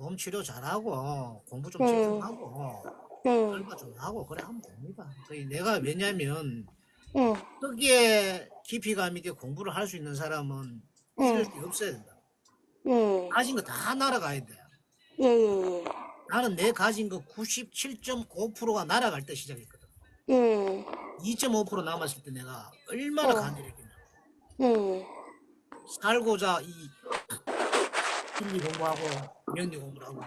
몸 치료 잘하고 공부 좀 음. 집중하고 응, 알바 좀 하고 그래 하면 됩니다. 저희 내가 왜냐면 응, 거기에 깊이감 있게 공부를 할 수 있는 사람은 이럴 게 없어야 된다. 응, 가진 거 다 날아가야 돼. 예, 예, 나는 내 가진 거 97.5%가 날아갈 때 시작했거든. 예, 응, 2.5% 남았을 때 내가 얼마나 어. 간절했겠냐. 응, 살고자 이 실리 공부하고 명리 공부를 하고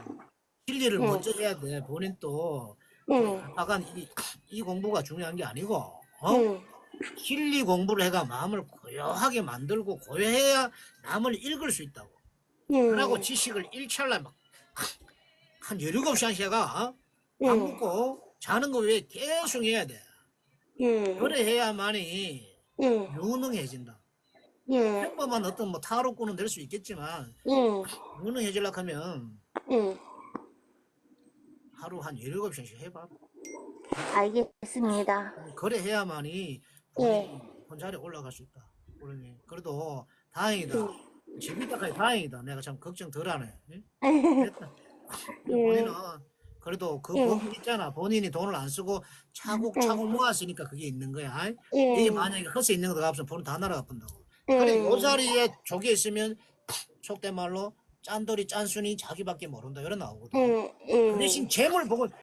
실리를 응. 먼저 해야 돼. 본인 또 응, 아까 이, 이 공부가 중요한 게 아니고 어? 응, 실리 공부를 해가 마음을 고요하게 만들고 고요해야 남을 읽을 수 있다고. 응, 그러고 지식을 일찰날 막한 17시간씩 해가 어? 밥 응, 먹고 자는 거 외에 계속 해야 돼. 응, 그래 해야만이 응, 유능해진다. 예, 평범한 어떤 뭐 타로꾼은 될 수 있겠지만 응, 유능해지려고 하면 응, 하루 한 17시간씩 해봐. 알겠습니다. 그래 해야만이 예. 혼자리 올라갈 수 있다. 그러니 그래도 다행이다. 재밌다까지 다행이다. 내가 참 걱정 덜 하네. 응? 됐다. 예. 본인은 그래도 그 예. 법 있잖아. 본인이 돈을 안 쓰고 차곡차곡 모았으니까 그게 있는 거야. 예, 이게 만약에 헛에 있는 거다 없으면 돈다 날아가 본다고. 예. 그래 요 자리에 저게 있으면 속된 말로 짠돌이 짠순이 자기밖에 모른다 이런 나오거든. 응, 그 응, 대신 재물 보고